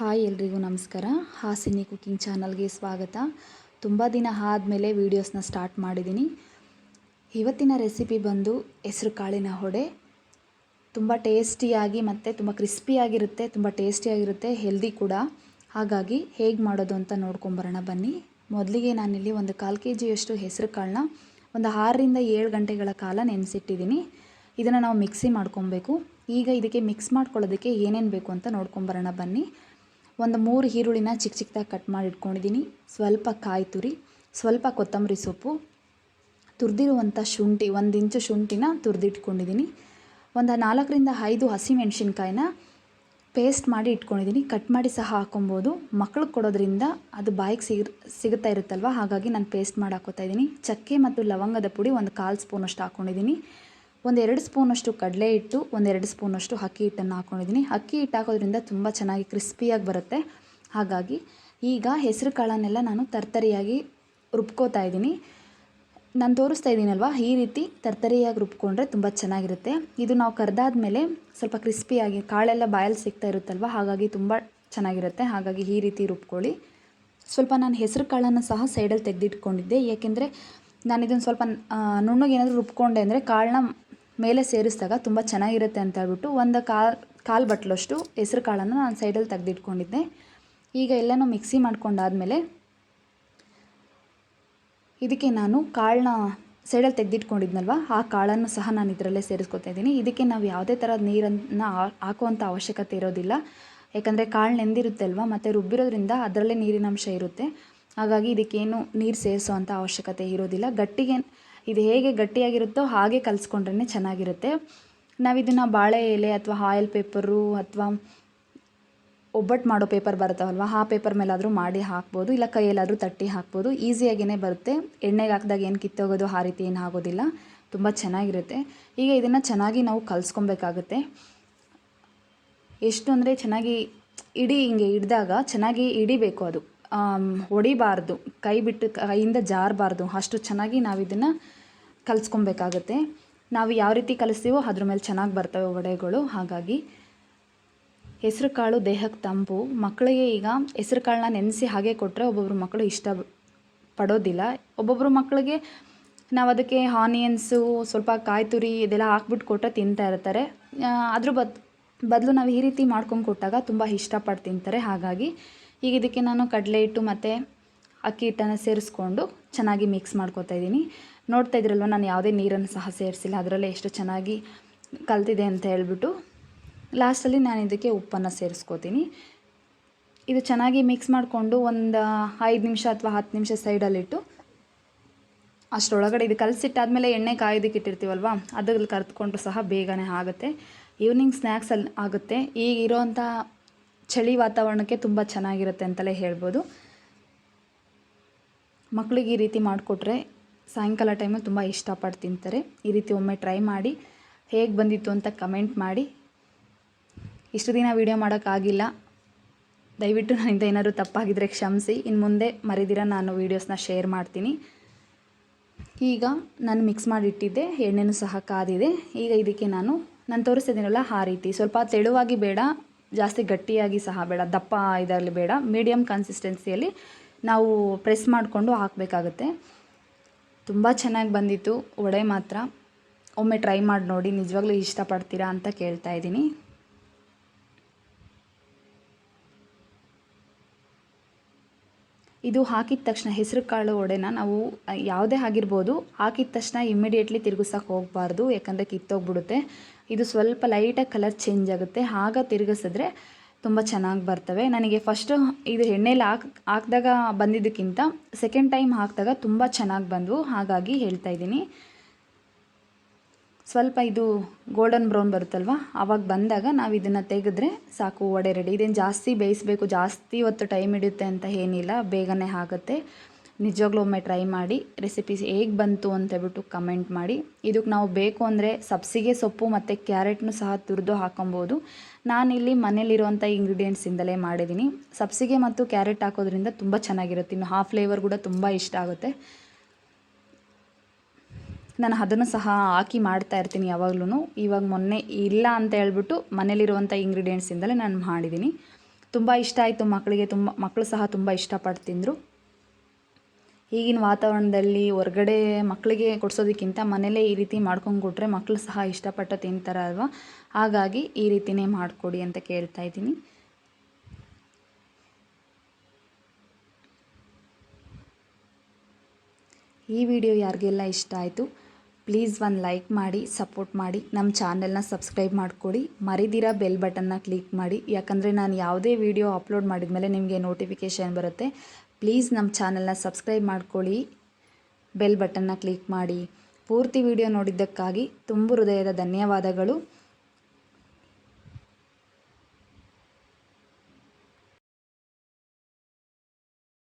Hi ಎಲ್ರಿಗೂ ನಮಸ್ಕಾರ. Hasini cooking ಚಾನಲ್ಗೆ ಸ್ವಾಗತ. ತುಂಬ ದಿನ ಆದಮೇಲೆ ವೀಡಿಯೋಸ್ನ ಸ್ಟಾರ್ಟ್ ಮಾಡಿದ್ದೀನಿ ಇವತ್ತಿನ ರೆಸಿಪಿ ಬಂದು ಹೆಸರು ಕಾಳಿನ ಹೊಡೆ. ತುಂಬ ಟೇಸ್ಟಿಯಾಗಿ ಮತ್ತು ತುಂಬ ಕ್ರಿಸ್ಪಿಯಾಗಿರುತ್ತೆ ತುಂಬ ಟೇಸ್ಟಿಯಾಗಿರುತ್ತೆ ಹೆಲ್ದಿ ಕೂಡ. ಹಾಗಾಗಿ ಹೇಗೆ ಮಾಡೋದು ಅಂತ ನೋಡ್ಕೊಂಬರೋಣ ಬನ್ನಿ. ಮೊದಲಿಗೆ ನಾನಿಲ್ಲಿ ಒಂದು ಕಾಲು ಕೆ ಜಿಯಷ್ಟು ಹೆಸರು ಕಾಳನ್ನ ಒಂದು ಆರರಿಂದ ಏಳು ಗಂಟೆಗಳ ಕಾಲ ನೆನೆಸಿಟ್ಟಿದ್ದೀನಿ ಇದನ್ನು ನಾವು ಮಿಕ್ಸಿ ಮಾಡ್ಕೊಬೇಕು. ಈಗ ಇದಕ್ಕೆ ಮಿಕ್ಸ್ ಮಾಡ್ಕೊಳ್ಳೋದಕ್ಕೆ ಏನೇನು ಬೇಕು ಅಂತ ನೋಡ್ಕೊಂಬರೋಣ ಬನ್ನಿ. ಒಂದು ಮೂರು ಈರುಳ್ಳಿನ ಚಿಕ್ಕ ಚಿಕ್ಕದಾಗಿ ಕಟ್ ಮಾಡಿ ಇಟ್ಕೊಂಡಿದ್ದೀನಿ. ಸ್ವಲ್ಪ ಕಾಯಿ ತುರಿ, ಸ್ವಲ್ಪ ಕೊತ್ತಂಬರಿ ಸೊಪ್ಪು, ತುರಿದಿರುವಂಥ ಶುಂಠಿ, ಒಂದು ಇಂಚು ಶುಂಠಿನ ತುರಿದಿಟ್ಕೊಂಡಿದ್ದೀನಿ. ಒಂದು ನಾಲ್ಕರಿಂದ ಐದು ಹಸಿಮೆಣ್ಸಿನ್ಕಾಯಿನ ಪೇಸ್ಟ್ ಮಾಡಿ ಇಟ್ಕೊಂಡಿದ್ದೀನಿ. ಕಟ್ ಮಾಡಿ ಸಹ ಹಾಕೊಬೋದು. ಮಕ್ಳಿಗೆ ಕೊಡೋದ್ರಿಂದ ಅದು ಬಾಯಿಗೆ ಸಿಗ, ಸಿಗುತ್ತಾ ಇರುತ್ತಲ್ವ? ಹಾಗಾಗಿ ನಾನು ಪೇಸ್ಟ್ ಮಾಡಿ ಹಾಕೋತಾ ಇದ್ದೀನಿ. ಚಕ್ಕೆ ಮತ್ತು ಲವಂಗದ ಪುಡಿ ಒಂದು ಕಾಲು ಸ್ಪೂನಷ್ಟು ಹಾಕ್ಕೊಂಡಿದ್ದೀನಿ ಒಂದೆರಡು ಸ್ಪೂನಷ್ಟು ಕಡಲೆ ಹಿಟ್ಟು, ಒಂದೆರಡು ಸ್ಪೂನಷ್ಟು ಅಕ್ಕಿ ಹಿಟ್ಟನ್ನು ಹಾಕ್ಕೊಂಡಿದ್ದೀನಿ ಅಕ್ಕಿ ಹಿಟ್ಟು ಹಾಕೋದ್ರಿಂದ ತುಂಬ ಚೆನ್ನಾಗಿ ಕ್ರಿಸ್ಪಿಯಾಗಿ ಬರುತ್ತೆ. ಹಾಗಾಗಿ ಈಗ ಹೆಸರು ಕಾಳನ್ನೆಲ್ಲ ನಾನು ತರ್ತರಿಯಾಗಿ ರುಬ್ಕೋತಾ ಇದ್ದೀನಿ. ನಾನು ತೋರಿಸ್ತಾ ಇದ್ದೀನಲ್ವ? ಈ ರೀತಿ ತರ್ತರಿಯಾಗಿ ರುಬ್ಕೊಂಡ್ರೆ ತುಂಬ ಚೆನ್ನಾಗಿರುತ್ತೆ. ಇದು ನಾವು ಕರೆದಾದ್ಮೇಲೆ ಸ್ವಲ್ಪ ಕ್ರಿಸ್ಪಿಯಾಗಿ ಕಾಳೆಲ್ಲ ಬಾಯಲ್ಲಿ ಸಿಗ್ತಾ ಇರುತ್ತಲ್ವ? ಹಾಗಾಗಿ ತುಂಬ ಚೆನ್ನಾಗಿರುತ್ತೆ. ಹಾಗಾಗಿ ಈ ರೀತಿ ರುಬ್ಕೊಳ್ಳಿ. ಸ್ವಲ್ಪ ನಾನು ಹೆಸರು ಕಾಳನ್ನು ಸಹ ಸೈಡಲ್ಲಿ ತೆಗೆದಿಟ್ಕೊಂಡಿದ್ದೆ. ಏಕೆಂದರೆ ನಾನು ಇದನ್ನು ಸ್ವಲ್ಪ ನುಣ್ಣಗೆ ಏನಾದರೂ ರುಬ್ಕೊಂಡೆ ಅಂದರೆ ಕಾಳನ್ನ ಮೇಲೆ ಸೇರಿಸಿದಾಗ ತುಂಬ ಚೆನ್ನಾಗಿರುತ್ತೆ ಅಂತ ಹೇಳ್ಬಿಟ್ಟು ಒಂದು ಕಾಲು ಕಾಲು ಬಟ್ಲಷ್ಟು ಹೆಸ್ರು ಕಾಳನ್ನು ನಾನು ಸೈಡಲ್ಲಿ ತೆಗೆದಿಟ್ಕೊಂಡಿದ್ದೆ. ಈಗ ಎಲ್ಲನೂ ಮಿಕ್ಸಿ ಮಾಡ್ಕೊಂಡಾದಮೇಲೆ ಇದಕ್ಕೆ ನಾನು ಕಾಳನ್ನ ಸೈಡಲ್ಲಿ ತೆಗೆದಿಟ್ಕೊಂಡಿದ್ನಲ್ವ, ಆ ಕಾಳನ್ನು ಸಹ ನಾನು ಇದರಲ್ಲೇ ಸೇರಿಸ್ಕೊತಾ ಇದ್ದೀನಿ. ಇದಕ್ಕೆ ನಾವು ಯಾವುದೇ ಥರದ ನೀರನ್ನು ಹಾಕುವಂಥ ಅವಶ್ಯಕತೆ ಇರೋದಿಲ್ಲ. ಯಾಕಂದರೆ ಕಾಳು ನೆಂದಿರುತ್ತೆ ಅಲ್ವಾ ಮತ್ತು ರುಬ್ಬಿರೋದ್ರಿಂದ ಅದರಲ್ಲೇ ನೀರಿನಂಶ ಇರುತ್ತೆ. ಹಾಗಾಗಿ ಇದಕ್ಕೇನು ನೀರು ಸೇರಿಸೋ ಅಂಥ ಅವಶ್ಯಕತೆ ಇರೋದಿಲ್ಲ. ಗಟ್ಟಿಗೆ ಇದು ಹೇಗೆ ಗಟ್ಟಿಯಾಗಿರುತ್ತೋ ಹಾಗೆ ಕಲಿಸ್ಕೊಂಡ್ರೆ ಚೆನ್ನಾಗಿರುತ್ತೆ. ನಾವು ಇದನ್ನು ಬಾಳೆ ಎಲೆ ಅಥವಾ ಆಯಿಲ್ ಪೇಪರು ಅಥವಾ ಒಬ್ಬಟ್ಟು ಮಾಡೋ ಪೇಪರ್ ಬರುತ್ತವಲ್ವ, ಆ ಪೇಪರ್ ಮೇಲಾದರೂ ಮಾಡಿ ಹಾಕ್ಬೋದು, ಇಲ್ಲ ಕೈಯಲ್ಲಾದರೂ ತಟ್ಟಿ ಹಾಕ್ಬೋದು. ಈಸಿಯಾಗಿಯೇ ಬರುತ್ತೆ. ಎಣ್ಣೆಗೆ ಹಾಕಿದಾಗ ಏನು ಕಿತ್ತೋಗೋದು, ಆ ರೀತಿ ಏನು ಆಗೋದಿಲ್ಲ. ತುಂಬ ಚೆನ್ನಾಗಿರುತ್ತೆ. ಈಗ ಇದನ್ನು ಚೆನ್ನಾಗಿ ನಾವು ಕಲಿಸ್ಕೊಬೇಕಾಗುತ್ತೆ. ಎಷ್ಟು ಅಂದರೆ ಚೆನ್ನಾಗಿ ಇಡೀ, ಹಿಂಗೆ ಹಿಡ್ದಾಗ ಚೆನ್ನಾಗಿ ಹಿಡಿಬೇಕು ಅದು. ಹೊಡಿಬಾರ್ದು, ಕೈ ಬಿಟ್ಟು ಕೈಯಿಂದ ಜಾರಬಾರ್ದು. ಅಷ್ಟು ಚೆನ್ನಾಗಿ ನಾವು ಇದನ್ನು ಕಲಿಸ್ಕೊಬೇಕಾಗತ್ತೆ. ನಾವು ಯಾವ ರೀತಿ ಕಲಿಸ್ತೀವೋ ಅದ್ರ ಮೇಲೆ ಚೆನ್ನಾಗಿ ಬರ್ತವೆ ವಡೆಗಳು ಹಾಗಾಗಿ ಹೆಸ್ರು ಕಾಳು ದೇಹಕ್ಕೆ ತಂಪು. ಮಕ್ಕಳಿಗೆ ಈಗ ಹೆಸ್ರು ಕಾಳನ್ನ ನೆನೆಸಿ ಹಾಗೆ ಕೊಟ್ಟರೆ ಒಬ್ಬೊಬ್ರು ಮಕ್ಕಳು ಇಷ್ಟ ಪಡೋದಿಲ್ಲ. ಒಬ್ಬೊಬ್ಬರು ಮಕ್ಕಳಿಗೆ ನಾವು ಅದಕ್ಕೆ ಆನಿಯನ್ಸು, ಸ್ವಲ್ಪ ಕಾಯಿ ತುರಿ ಇದೆಲ್ಲ ಹಾಕ್ಬಿಟ್ಟು ಕೊಟ್ಟರೆ ತಿಂತಾ ಇರ್ತಾರೆ. ಅದ್ರ ಬದ್, ಬದಲು ನಾವು ಈ ರೀತಿ ಮಾಡ್ಕೊಂಡು ಕೊಟ್ಟಾಗ ತುಂಬ ಇಷ್ಟಪಟ್ಟು ತಿಂತಾರೆ. ಹಾಗಾಗಿ ಈಗ ಇದಕ್ಕೆ ನಾನು ಕಡಲೆ ಹಿಟ್ಟು ಮತ್ತು ಅಕ್ಕಿ ಹಿಟ್ಟನ್ನು ಸೇರಿಸ್ಕೊಂಡು ಚೆನ್ನಾಗಿ ಮಿಕ್ಸ್ ಮಾಡ್ಕೊತಾ ಇದ್ದೀನಿ. ನೋಡ್ತಾ ಇದ್ರಲ್ವ ನಾನು ಯಾವುದೇ ನೀರನ್ನು ಸಹ ಸೇರಿಸಿಲ್ಲ. ಅದರಲ್ಲೇ ಎಷ್ಟು ಚೆನ್ನಾಗಿ ಕಲ್ತಿದೆ ಅಂತ ಹೇಳ್ಬಿಟ್ಟು ಲಾಸ್ಟಲ್ಲಿ ನಾನು ಇದಕ್ಕೆ ಉಪ್ಪನ್ನು ಸೇರಿಸ್ಕೋತೀನಿ. ಇದು ಚೆನ್ನಾಗಿ ಮಿಕ್ಸ್ ಮಾಡಿಕೊಂಡು ಒಂದು ಐದು ನಿಮಿಷ ಅಥವಾ ಹತ್ತು ನಿಮಿಷ ಸೈಡಲ್ಲಿಟ್ಟು ಅಷ್ಟರೊಳಗಡೆ ಇದು ಕಲಸಿಟ್ಟಾದಮೇಲೆ ಎಣ್ಣೆ ಕಾಯೋದಕ್ಕೆ ಇಟ್ಟಿರ್ತೀವಲ್ವ, ಅದ್ರಲ್ಲಿ ಕರೆದುಕೊಂಡು ಸಹ ಬೇಗನೆ ಆಗುತ್ತೆ. ಈವ್ನಿಂಗ್ ಸ್ನ್ಯಾಕ್ಸಲ್ಲಿ ಆಗುತ್ತೆ. ಈಗ ಇರೋವಂಥ ಚಳಿ ವಾತಾವರಣಕ್ಕೆ ತುಂಬ ಚೆನ್ನಾಗಿರುತ್ತೆ ಅಂತಲೇ ಹೇಳ್ಬೋದು. ಮಕ್ಕಳಿಗೆ ಈ ರೀತಿ ಮಾಡಿಕೊಟ್ರೆ ಸಾಯಂಕಾಲ ಟೈಮಲ್ಲಿ ತುಂಬ ಇಷ್ಟಪಟ್ಟು ತಿಂತಾರೆ. ಈ ರೀತಿ ಒಮ್ಮೆ ಟ್ರೈ ಮಾಡಿ, ಹೇಗೆ ಬಂದಿತ್ತು ಅಂತ ಕಮೆಂಟ್ ಮಾಡಿ. ಇಷ್ಟು ದಿನ ವೀಡಿಯೋ ಮಾಡೋಕ್ಕಾಗಿಲ್ಲ ದಯವಿಟ್ಟು ನನ್ನಿಂದ ಏನಾದರೂ ತಪ್ಪಾಗಿದ್ದರೆ ಕ್ಷಮಿಸಿ. ಇನ್ನು ಮುಂದೆ ಮರಿದಿರ ನಾನು ವೀಡಿಯೋಸ್ನ ಶೇರ್ ಮಾಡ್ತೀನಿ. ಈಗ ನಾನು ಮಿಕ್ಸ್ ಮಾಡಿಟ್ಟಿದ್ದೆ, ಎಣ್ಣೆನೂ ಸಹ ಕಾದಿದೆ. ಈಗ ಇದಕ್ಕೆ ನಾನು ನಾನು ತೋರಿಸಿದ್ದೀನಲ್ಲ ಆ ರೀತಿ. ಸ್ವಲ್ಪ ತೆಳುವಾಗಿ ಬೇಡ ಜಾಸ್ತಿ ಗಟ್ಟಿಯಾಗಿ ಸಹ ಬೇಡ, ದಪ್ಪ ಇದರಲ್ಲಿ ಬೇಡ. ಮೀಡಿಯಮ್ ಕನ್ಸಿಸ್ಟೆನ್ಸಿಯಲ್ಲಿ ನಾವು ಪ್ರೆಸ್ ಮಾಡಿಕೊಂಡು ಹಾಕಬೇಕಾಗುತ್ತೆ. ತುಂಬ ಚೆನ್ನಾಗಿ ಬಂದಿತ್ತು, ವಡೆ ಮಾತ್ರ. ಒಮ್ಮೆ ಟ್ರೈ ಮಾಡಿ ನೋಡಿ, ನಿಜವಾಗ್ಲೂ ಇಷ್ಟಪಡ್ತೀರಾ ಅಂತ ಕೇಳ್ತಾ ಇದ್ದೀನಿ. ಇದು ಹಾಕಿದ ತಕ್ಷಣ ಹೆಸರು ಕಾಳು ವಡೆನ ನಾವು ಯಾವುದೇ ಆಗಿರ್ಬೋದು ಹಾಕಿದ ತಕ್ಷಣ ಇಮ್ಮಿಡಿಯೇಟ್ಲಿ ತಿರುಗಿಸೋಕೆ ಹೋಗಬಾರ್ದು, ಯಾಕಂದರೆ ಕಿತ್ತೋಗ್ಬಿಡುತ್ತೆ. ಇದು ಸ್ವಲ್ಪ ಲೈಟಾಗಿ ಕಲರ್ ಚೇಂಜ್ ಆಗುತ್ತೆ. ಆಗ ತಿರುಗಿಸಿದ್ರೆ ತುಂಬ ಚೆನ್ನಾಗಿ ಬರ್ತವೆ. ನನಗೆ ಫಸ್ಟು ಇದು ಎಣ್ಣೆಲಿ ಹಾಕ್, ಹಾಕಿದಾಗ ಬಂದಿದ್ದಕ್ಕಿಂತ ಸೆಕೆಂಡ್ ಟೈಮ್ ಹಾಕಿದಾಗ ತುಂಬ ಚೆನ್ನಾಗಿ ಬಂದವು. ಹಾಗಾಗಿ ಹೇಳ್ತಾ ಇದ್ದೀನಿ. ಸ್ವಲ್ಪ ಇದು ಗೋಲ್ಡನ್ ಬ್ರೌನ್ ಬರುತ್ತಲ್ವ? ಆವಾಗ ಬಂದಾಗ ನಾವು ಇದನ್ನು ತೆಗೆದ್ರೆ ಸಾಕು, ವಡೆ ರೆಡಿ ಇದೇನು ಜಾಸ್ತಿ ಬೇಯಿಸಬೇಕು, ಜಾಸ್ತಿ ಹೊತ್ತು ಟೈಮ್ ಹಿಡಿಯುತ್ತೆ ಅಂತ ಏನಿಲ್ಲ, ಬೇಗನೆ ಆಗುತ್ತೆ. ನಿಜವಾಗ್ಲೂ ಒಮ್ಮೆ ಟ್ರೈ ಮಾಡಿ ರೆಸಿಪೀಸ್ ಹೇಗೆ ಬಂತು ಅಂತ ಹೇಳ್ಬಿಟ್ಟು ಕಮೆಂಟ್ ಮಾಡಿ. ಇದಕ್ಕೆ ನಾವು ಬೇಕು ಅಂದರೆ ಸಬ್ಸಿಗೆ ಸೊಪ್ಪು ಮತ್ತು ಕ್ಯಾರೆಟ್ನು ಸಹ ತುರಿದು ಹಾಕೊಬೋದು. ನಾನಿಲ್ಲಿ ಮನೇಲಿರುವಂಥ ಇಂಗ್ರೀಡಿಯೆಂಟ್ಸಿಂದಲೇ ಮಾಡಿದ್ದೀನಿ ಸಬ್ಸಿಗೆ ಮತ್ತು ಕ್ಯಾರೆಟ್ ಹಾಕೋದ್ರಿಂದ ತುಂಬ ಚೆನ್ನಾಗಿರುತ್ತೆ. ಇನ್ನು ಹಾಫ್ ಫ್ಲೇವರ್ ಕೂಡ ತುಂಬ ಇಷ್ಟ ಆಗುತ್ತೆ. ನಾನು ಅದನ್ನು ಸಹ ಹಾಕಿ ಮಾಡ್ತಾ ಇರ್ತೀನಿ ಯಾವಾಗ್ಲೂ ಇವಾಗ ಮೊನ್ನೆ ಇಲ್ಲ ಅಂತ ಹೇಳ್ಬಿಟ್ಟು ಮನೇಲಿರುವಂಥ ಇಂಗ್ರೀಡಿಯೆಂಟ್ಸಿಂದಲೇ ನಾನು ಮಾಡಿದ್ದೀನಿ. ತುಂಬ ಇಷ್ಟ ಆಯಿತು ಮಕ್ಕಳಿಗೆ, ತುಂಬ ಮಕ್ಕಳು ಸಹ ತುಂಬ ಇಷ್ಟಪಟ್ಟು ತಿಂದರು. ಈಗಿನ ವಾತಾವರಣದಲ್ಲಿ ಹೊರಗಡೆ ಮಕ್ಕಳಿಗೆ ಕೊಡಿಸೋದಕ್ಕಿಂತ ಮನೇಲೇ ಈ ರೀತಿ ಮಾಡ್ಕೊಂಡು ಕೊಟ್ಟರೆ ಮಕ್ಕಳು ಸಹ ಇಷ್ಟಪಟ್ಟು ತಿಂತಾರೆ ಅಲ್ವಾ? ಹಾಗಾಗಿ ಈ ರೀತಿನೇ ಮಾಡಿಕೊಡಿ ಅಂತ ಕೇಳ್ತಾ ಇದ್ದೀನಿ. ಈ ವಿಡಿಯೋ ಯಾರಿಗೆಲ್ಲ ಇಷ್ಟ ಆಯಿತು? ಪ್ಲೀಸ್ ಒಂದು ಲೈಕ್ ಮಾಡಿ ಸಪೋರ್ಟ್ ಮಾಡಿ ನಮ್ಮ ಚಾನೆಲ್ನ ಸಬ್ಸ್ಕ್ರೈಬ್ ಮಾಡ್ಕೊಳ್ಳಿ ಮರಿದಿರ ಬೆಲ್ ಬಟನ್ನ ಕ್ಲಿಕ್ ಮಾಡಿ. ಯಾಕಂದರೆ ನಾನು ಯಾವುದೇ ವಿಡಿಯೋ ಅಪ್ಲೋಡ್ ಮಾಡಿದ ಮೇಲೆ ನಿಮಗೆ ನೋಟಿಫಿಕೇಷನ್ ಬರುತ್ತೆ. ಪ್ಲೀಸ್ ನಮ್ಮ ಚಾನೆಲ್ನ ಸಬ್ಸ್ಕ್ರೈಬ್ ಮಾಡ್ಕೊಳ್ಳಿ ಬೆಲ್ ಬಟನ್ನ ಕ್ಲಿಕ್ ಮಾಡಿ. ಪೂರ್ತಿ ವಿಡಿಯೋ ನೋಡಿದ್ದಕ್ಕಾಗಿ ತುಂಬ ಹೃದಯದ ಧನ್ಯವಾದಗಳು.